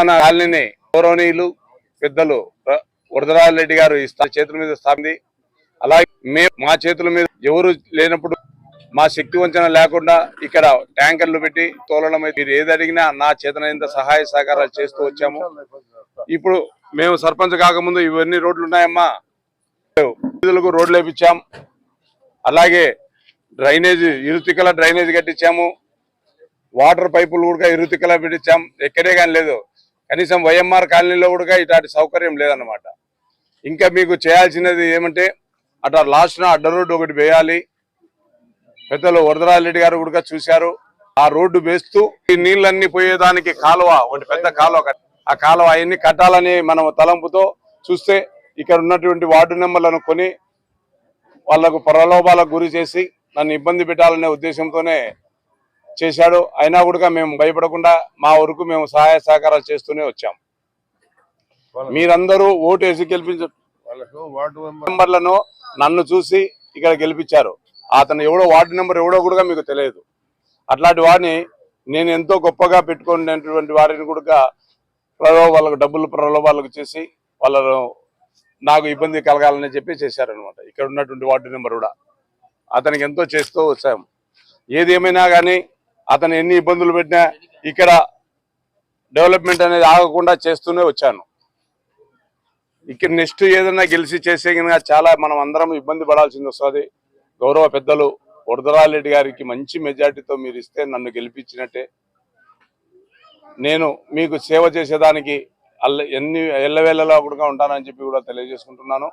అమృతాన కాలనీని గౌరవనీయులు పెద్దలు వరదరాజ రెడ్డి గారు ఈ చేతుల మీద స్థాపింది. అలాగే మేము మా చేతుల మీద ఎవరు లేనప్పుడు మా శక్తి వంచన లేకుండా ఇక్కడ ట్యాంకర్లు పెట్టి తోలడం మీరు ఏది అడిగినా నా చేతనైనంత సహాయ సహకారాలు చేస్తూ వచ్చాము. ఇప్పుడు మేము సర్పంచ్ కాకముందు ఇవన్నీ రోడ్లు ఉన్నాయమ్మా. వీధులకు రోడ్లు వేపించాం. అలాగే డ్రైనేజ్ ఇరుతికల డ్రైనేజ్ కట్టించాము. వాటర్ పైపులు కూడా ఇరుతికల పెట్టించాం. ఎక్కడే కానీ లేదు. కనీసం వైఎంఆర్ కాలనీలో కూడా ఇలాంటి సౌకర్యం లేదన్నమాట. ఇంకా మీకు చేయాల్సినది ఏమంటే అట్లా లాస్ట్న అడ్డ రోడ్డు ఒకటి వేయాలి. పెద్దలు వరదరాజరెడ్డి గారు కూడా చూశారు. ఆ రోడ్డు వేస్తూ ఈ నీళ్ళన్నీ పోయేదానికి కాలువ ఒకటి పెద్ద కాలువ ఆ కాలువ అవన్నీ కట్టాలని మనం తలంపుతో చూస్తే ఇక్కడ ఉన్నటువంటి వార్డు నెంబర్లను కొని వాళ్ళకు ప్రలోభాలకు గురి చేసి నన్ను ఇబ్బంది పెట్టాలనే ఉద్దేశంతోనే చేశాడు అయినా కూడా మేము భయపడకుండా మా వరకు మేము సహాయ సహకారాలు చేస్తూనే వచ్చాం. మీరందరూ ఓటు వేసి గెలిపించ వాళ్ళకు వార్డు మెంబర్ నెంబర్లను నన్ను చూసి ఇక్కడ గెలిపించారు. అతను ఎవడో వార్డు నెంబర్ ఎవడో కూడా మీకు తెలియదు. అట్లాంటి వాడిని నేను ఎంతో గొప్పగా పెట్టుకున్నటువంటి వారిని కూడా ప్రలోభాలకు డబ్బులు ప్రలోభాలకు చేసి వాళ్ళను నాకు ఇబ్బంది కలగాలని చెప్పి చేశారనమాట ఇక్కడ ఉన్నటువంటి వార్డు నెంబర్ కూడా. అతనికి ఎంతో చేస్తూ వచ్చాం. ఏది ఏమైనా కానీ అతను ఎన్ని ఇబ్బందులు పెట్టినా ఇక్కడ డెవలప్మెంట్ అనేది ఆగకుండా చేస్తూనే వచ్చాను. ఇక్కడ నెక్స్ట్ ఏదైనా గెలిచి చేసే కనుక చాలా మనం అందరం ఇబ్బంది పడాల్సింది వస్తుంది. గౌరవ పెద్దలు వరదరాలరెడ్డి గారికి మంచి మెజార్టీతో మీరు ఇస్తే నన్ను గెలిపించినట్టే. నేను మీకు సేవ చేసేదానికి అల్ల ఎన్ని ఎల్లవేళలా కూడా ఉంటానని చెప్పి కూడా తెలియజేసుకుంటున్నాను.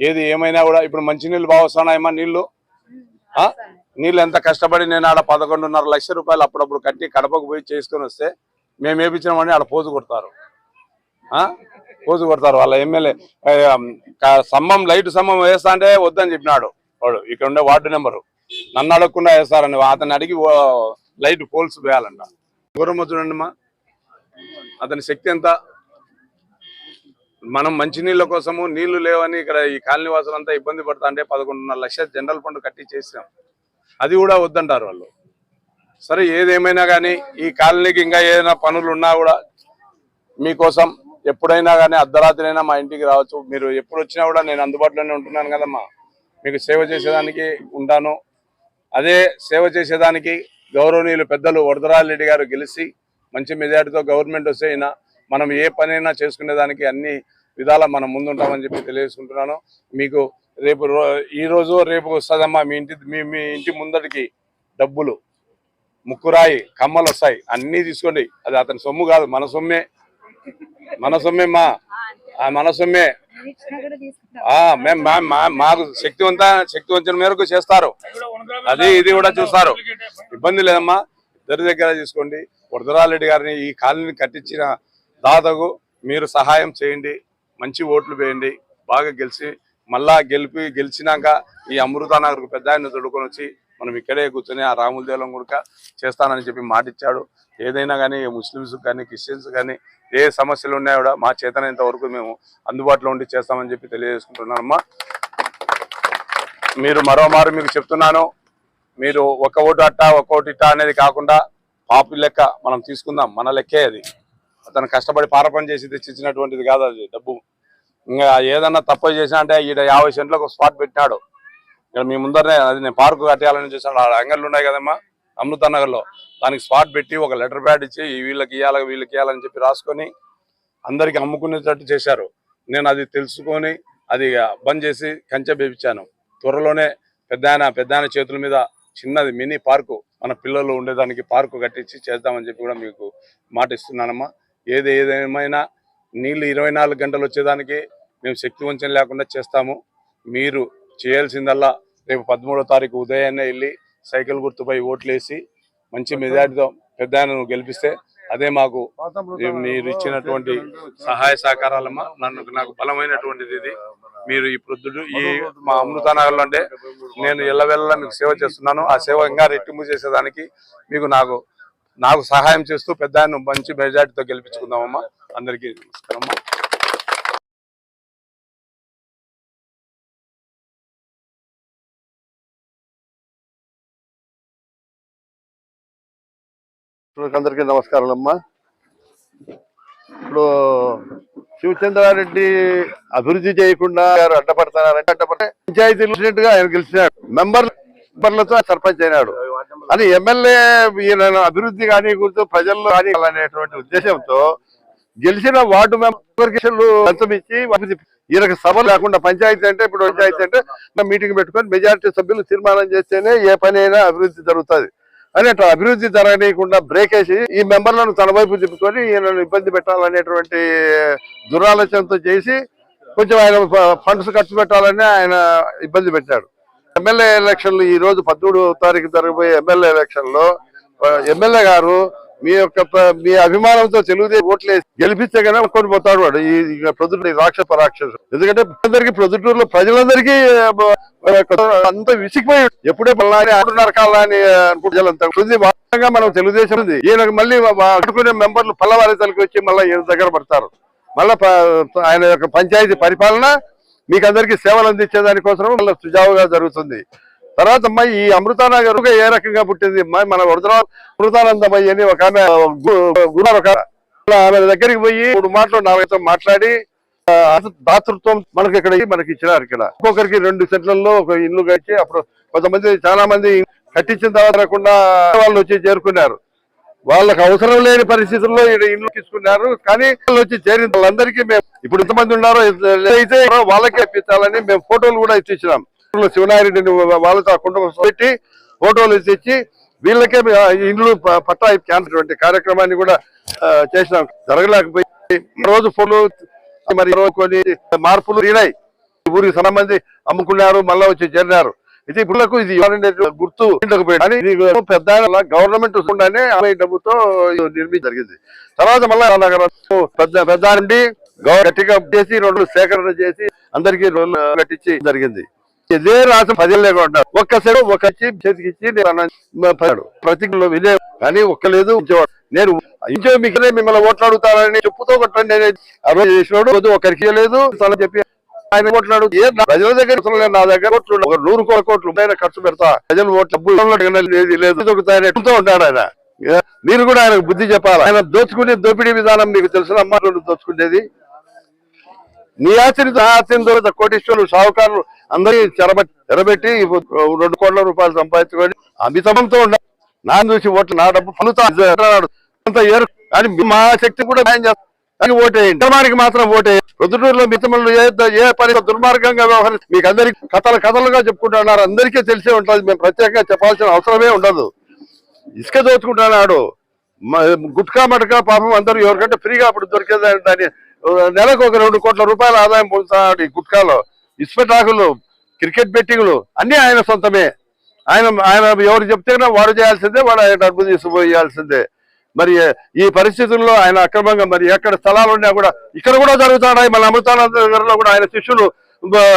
ఏది ఏమైనా కూడా ఇప్పుడు మంచినీళ్ళు బాగా వస్తున్నాయమ్మా నీళ్ళు ఆ? నీళ్ళు ఎంత కష్టపడి నేను ఆడ పదకొండున్నర లక్ష రూపాయలు అప్పుడప్పుడు కట్టి కడపకు పోయి చేసుకొని వస్తే మేము వేపించినామని ఆడ పోజు కొడతారు. పోజు కొడతారు వాళ్ళ ఎమ్మెల్యే. సమ్మం లైట్ సమ్మం వేస్తా అంటే వద్దని చెప్పినాడు వాడు. ఇక్కడ ఉండే వార్డు నెంబరు. నన్ను అడగకుండా వేస్తారని అతన్ని అడిగి ఓ లైట్ పోల్స్ వేయాలంట. గౌరమ్మ చూడండిమా అతని శక్తి ఎంత? మనం మంచినీళ్ళ కోసము నీళ్ళు లేవని ఇక్కడ ఈ కాలనీ వాసులంతా ఇబ్బంది పడతా అంటే పదకొండున్నర లక్షల జనరల్ ఫండ్ కట్టి చేసినాం. అది కూడా వద్దంటారు వాళ్ళు. సరే ఏదేమైనా కానీ ఈ కాలనీకి ఇంకా ఏదైనా పనులు ఉన్నా కూడా మీకోసం ఎప్పుడైనా కానీ అర్ధరాత్రినైనా మా ఇంటికి రావచ్చు. మీరు ఎప్పుడు వచ్చినా కూడా నేను అందుబాటులోనే ఉంటున్నాను కదమ్మా. మీకు సేవ చేసేదానికి ఉంటాను. అదే సేవ చేసేదానికి గౌరవనీయులు పెద్దలు వరదరాజరెడ్డి గారు గెలిచి మంచి మెజార్టీతో గవర్నమెంట్ వస్తే అయినా మనం ఏ పనైనా చేసుకునేదానికి అన్ని విధాలా మనం ముందుంటామని చెప్పి తెలియజేసుకుంటున్నాను. మీకు రేపు ఈ రోజు రేపు వస్తుందమ్మా మీ ఇంటి మీ మీ ఇంటి ముందటికి డబ్బులు. ముక్కురాయి కమ్మలు వస్తాయి అన్నీ తీసుకోండి. అది అతని సొమ్ము కాదు మన సొమ్మే. మన సొమ్మే మా. ఆ మన సొమ్మే. ఆ మేము మా- మా- మాకు శక్తివంత శక్తివంతం మేరకు చేస్తారు. అది ఇది కూడా చూస్తారు. ఇబ్బంది లేదమ్మా. ఇద్దరి దగ్గర తీసుకోండి. వరదరారెడ్డి గారిని ఈ కాలనీ కట్టించిన దాతకు మీరు సహాయం చేయండి. మంచి ఓట్లు వేయండి. బాగా గెలిచి మళ్ళా గెలిపి గెలిచినాక ఈ అమృతానగర్కు పెద్ద ఆయన తొడుకొని వచ్చి మనం ఇక్కడే కూర్చొని ఆ రాముల దేవం కూడా చేస్తానని చెప్పి మాట ఇచ్చాడు ఏదైనా కానీ ముస్లిమ్స్ కానీ క్రిస్టియన్స్ కానీ ఏ సమస్యలు ఉన్నాయో కూడా మా చేతనంత వరకు మేము అందుబాటులో ఉండి చేస్తామని చెప్పి తెలియజేసుకుంటున్నానమ్మా. మీరు మరోమారు మీకు చెప్తున్నాను మీరు ఒక ఓటు అట్ట ఒక ఓటు అనేది కాకుండా పాపి లెక్క మనం తీసుకుందాం మన లెక్కే అది. అతను కష్టపడి పారపని చేసి తెచ్చిచ్చినటువంటిది కాదు అది డబ్బు. ఇంకా ఏదన్నా తప్పు చేసినా అంటే ఈడ యాభై సెంట్లకు స్పాట్ పెట్టినాడు. ఇక్కడ మీ ముందరనే అది నేను పార్కు కట్టేయాలని చూసాను ఆ అంగళ్ళు ఉన్నాయి కదమ్మా? అమృత నగర్లో. దానికి స్పాట్ పెట్టి ఒక లెటర్ ప్యాడ్ ఇచ్చి వీళ్ళకి ఇవ్వాలి వీళ్ళకి ఇవ్వాలని చెప్పి రాసుకొని అందరికి అమ్ముకునేటట్టు చేశారు. నేను అది తెలుసుకొని అది బంద్ చేసి కంచె వేపించాను. త్వరలోనే పెద్ద ఆయన పెద్ద ఆయన చేతుల మీద చిన్నది మినీ పార్కు మన పిల్లలు ఉండేదానికి పార్కు కట్టించి చేద్దామని చెప్పి కూడా మీకు మాట ఇస్తున్నానమ్మా. ఏది ఏదేమైనా నీళ్ళు ఇరవై నాలుగు గంటలు వచ్చేదానికి మేము శక్తి వంచన లేకుండా చేస్తాము. మీరు చేయాల్సిందల్లా రేపు పదమూడో తారీఖు ఉదయాన్నే వెళ్ళి సైకిల్ గుర్తుపై ఓట్లేసి మంచి మెజార్టీతో పెద్ద ఆయనను గెలిపిస్తే అదే మాకు మీరు ఇచ్చినటువంటి సహాయ సహకారాలమ్మా. నన్ను నాకు బలమైనటువంటిది ఇది. మీరు ఈ ప్రొద్దుడు ఈ మా అమృతానగర్లో అంటే నేను ఎల్లవెల్ల మీకు సేవ చేస్తున్నాను. ఆ సేవ ఇంకా రెట్టింపు చేసేదానికి మీకు నాకు నాకు సహాయం చేస్తూ పెద్ద ఆయన మంచి మెజార్టీతో గెలిపించుకుందామమ్మా. అందరికీ నమస్కారం అందరికీ నమస్కారం అమ్మా ఇప్పుడు శివచంద్రారెడ్డి అభివృద్ధి చేయకుండా గారు అడ్డపడతారంటే అడ్డపడితే పంచాయతీ ప్రెసిడెంట్గా ఆయన గెలిచినాడు. మెంబర్లతో సర్పంచ్ అయినాడు. అని ఎమ్మెల్యే ఈయన అభివృద్ధి కానీ గురించి ప్రజల్లో కానీ అనేటువంటి ఉద్దేశంతో గెలిచిన వార్డు మెంబర్ అంతమిచ్చి ఈయనకు సభ లేకుండా పంచాయతీ అంటే ఇప్పుడు పంచాయతీ అంటే మీటింగ్ పెట్టుకొని మెజారిటీ సభ్యులు తీర్మానం చేస్తేనే ఏ పని అయినా అభివృద్ధి జరుగుతుంది. అని అట్లా అభివృద్ధి జరగనీయకుండా బ్రేక్ వేసి ఈ మెంబర్లను తన వైపు తిప్పుకొని ఈయనను ఇబ్బంది పెట్టాలనేటువంటి దురాలోచనతో చేసి కొంచెం ఆయన ఫండ్స్ ఖర్చు పెట్టాలని ఆయన ఇబ్బంది పెట్టాడు. ఎమ్మెల్యే ఎలక్షన్లు ఈ రోజు పదమూడు తారీఖు జరగబోయే ఎమ్మెల్యే ఎలక్షన్లో ఎమ్మెల్యే గారు మీ యొక్క మీ అభిమానంతో తెలుగుదేశం ఓట్లు గెలిపిస్తే కనుక కొని పోతాడు వాడు. ఈ ప్రొద్దుటూరు రాక్షస రాక్షసు. ఎందుకంటే అందరికీ ప్రొద్దుటూరులో ప్రజలందరికీ అంత విసిగిపోయి ఎప్పుడే పల్లాని ఆడున్నారు కాలని అని ఉంది. వాస్తవంగా మనం తెలుగుదేశం ఉంది. ఈయన మళ్ళీ ఆడుకునే మెంబర్లు పల్లవారి తలకి వచ్చి మళ్ళీ ఈయన దగ్గర పడతారు. మళ్ళా ఆయన యొక్క పంచాయతీ పరిపాలన మీకు అందరికీ సేవలు అందించే దానికోసం మళ్ళీ సుజావుగా జరుగుతుంది. తర్వాత అమ్మాయి ఈ అమృతానగర్ ఏ రకంగా పుట్టింది? అమ్మాయి మన వరదరా అమృతానందమయ్య అని ఒక ఆమె గు- ఒక ఆమె దగ్గరికి పోయి మూడు మాటలు నాలుగైతే మాట్లాడి దాతృత్వం మనకి ఇక్కడ మనకి ఇచ్చినారు ఇక్కడ. ఒక్కొక్కరికి రెండు సెట్లలో ఒక ఇల్లు కట్టి అప్పుడు కొంతమంది చాలా మంది కట్టించిన తర్వాత రాకుండా వాళ్ళు వచ్చి చేరుకున్నారు. వాళ్ళకి అవసరం లేని పరిస్థితుల్లో ఇల్లు తీసుకున్నారు. కానీ వాళ్ళు వచ్చి చేరిన వాళ్ళందరికీ మేము ఇప్పుడు ఎంతమంది ఉన్నారో అయితే వాళ్ళకే ఇప్పించాలని మేము ఫోటోలు కూడా ఇచ్చినాం శివనారెడ్డిని వాళ్ళతో ఆ కుటుంబం పెట్టి ఫోటోలు ఇచ్చి వీళ్ళకే ఇండ్లు పట్టా ఇచ్చేటువంటి కార్యక్రమాన్ని కూడా చేసినాం. జరగలేకపోయి రోజు ఫోన్లు మరి కొన్ని మార్పులు ఈనాయి ఊరికి చాలా మంది అమ్ముకున్నారు మళ్ళీ వచ్చి చేరినారు. ఇది ఇప్పుడు ఇది గుర్తు ఉండకపోయాడు. కానీ పెద్ద గవర్నమెంట్ ఉండానే ఆమె డబ్బుతో నిర్మించి జరిగింది. తర్వాత మళ్ళా నగరం పెద్ద పెద్ద నుండి గట్టిగా చేసి రోడ్లు సేకరణ చేసి అందరికి రోడ్లు కట్టించి జరిగింది. ఇదే రాష్ట్రం ప్రజలు లేకుండా ఒక్క ఒక చేతికి ఇచ్చి నేను అన్న- కానీ ఒక్క లేదు నేను ఇంకో మిగిలిన మిమ్మల్ని ఓట్లాడుతారని చెప్పుతో కొట్టండి నేను ఆ రోజు చేసినాడు ఒకరికి లేదు తల చెప్పి ఆయన ఓట్లాడు ఏ ప్రజల దగ్గర నా దగ్గర ఓట్లు ఒక నూరు కోట్ల కోట్లు ఆయన ఖర్చు పెడతా. ప్రజలు ఓట్లు డబ్బులు లేదు లేదు. దొరుకుతాయని ఉంటాడు ఆయన. మీరు కూడా ఆయనకు బుద్ధి చెప్పాలి? ఆయన దోచుకునే దోపిడీ విధానం మీకు తెలిసిన? అమ్మాయిలు దోచుకునేది? నీ ఆస్తిని ఆ ఆస్తిని దొరికిన కోటీశ్వరులు షావుకారులు అందరికీ చెరబెట్టి చెరబెట్టి రెండు కోట్ల రూపాయలు సంపాదించుకొని అమితమంతో ఉండాలి నా చూసి ఓట్లు నా డబ్బు ఫలితాడు అంత ఏరు కానీ మా శక్తి కూడా న్యాయం చేస్తాం. ఓటేయండి. ధర్మానికి మాత్రం ఓటేయండి. ప్రొద్దుటూరులో మితములు ఏ పని దుర్మార్గంగా వ్యవహరించి మీకు అందరికి కథలు కథలుగా చెప్పుకుంటున్నారు. అందరికీ తెలిసే ఉంటుంది. మేము ప్రత్యేకంగా చెప్పాల్సిన అవసరమే ఉండదు. ఇసుక దోచుకుంటున్నాడు. గుట్కా మటకా పాపం అందరూ ఎవరికంటే ఫ్రీగా అప్పుడు దొరికేది దాన్ని నెలకు ఒక రెండు కోట్ల రూపాయల ఆదాయం పొందుతున్నాడు ఈ గుట్కాలో. ఇసుపటాకులు క్రికెట్ బెట్టింగ్లు అన్ని ఆయన సొంతమే. ఆయన ఆయన ఎవరు చెప్తే వాడు చేయాల్సిందే వాడు ఆయన డబ్బు తీసుకుపోయాల్సిందే. మరి ఈ పరిస్థితుల్లో ఆయన అక్రమంగా మరి ఎక్కడ స్థలాలు ఉన్నా కూడా ఇక్కడ కూడా జరుగుతున్నాయి మన అమృతానంద నగర్లో కూడా ఆయన శిష్యులు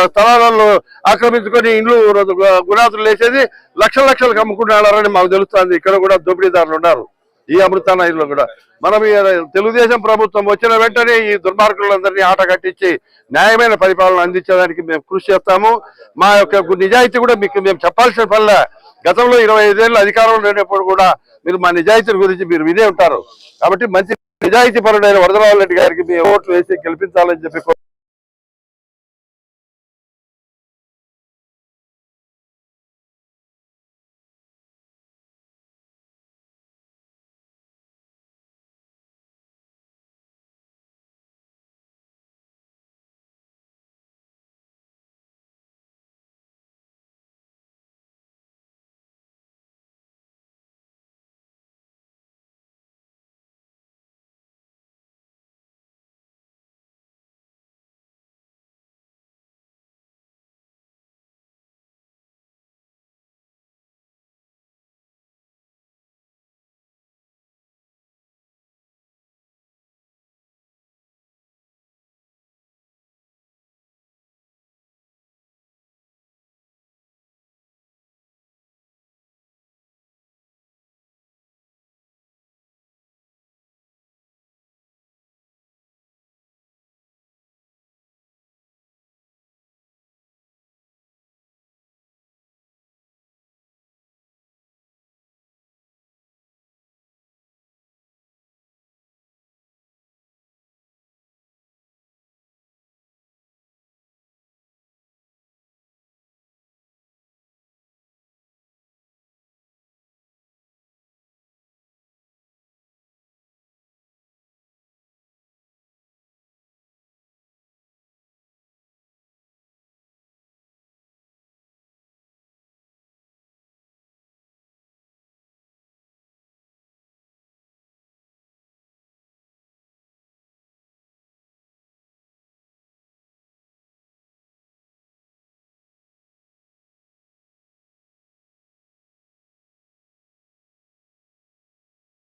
స్థలాలలో ఆక్రమించుకొని ఇండ్లు గుణాతులు వేసేది లక్షల లక్షలకు అమ్ముకుంటున్నారని మాకు తెలుస్తుంది. ఇక్కడ కూడా దోపిడీదారులు ఉన్నారు ఈ అమృతానగర్లో కూడా. మనం తెలుగుదేశం ప్రభుత్వం వచ్చిన వెంటనే ఈ దుర్మార్గులందరినీ ఆట కట్టించి న్యాయమైన పరిపాలన అందించడానికి మేము కృషి చేస్తాము. మా యొక్క నిజాయితీ కూడా మీకు మేము చెప్పాల్సిన పనిలే. గతంలో ఇరవై ఐదేళ్ళు అధికారంలో లేనప్పుడు కూడా మీరు మా నిజాయితీ గురించి మీరు వినే ఉంటారు. కాబట్టి మంచి నిజాయితీ పరుడైన వరదరావు రెడ్డి గారికి మీ ఓట్లు వేసి గెలిపించాలని చెప్పి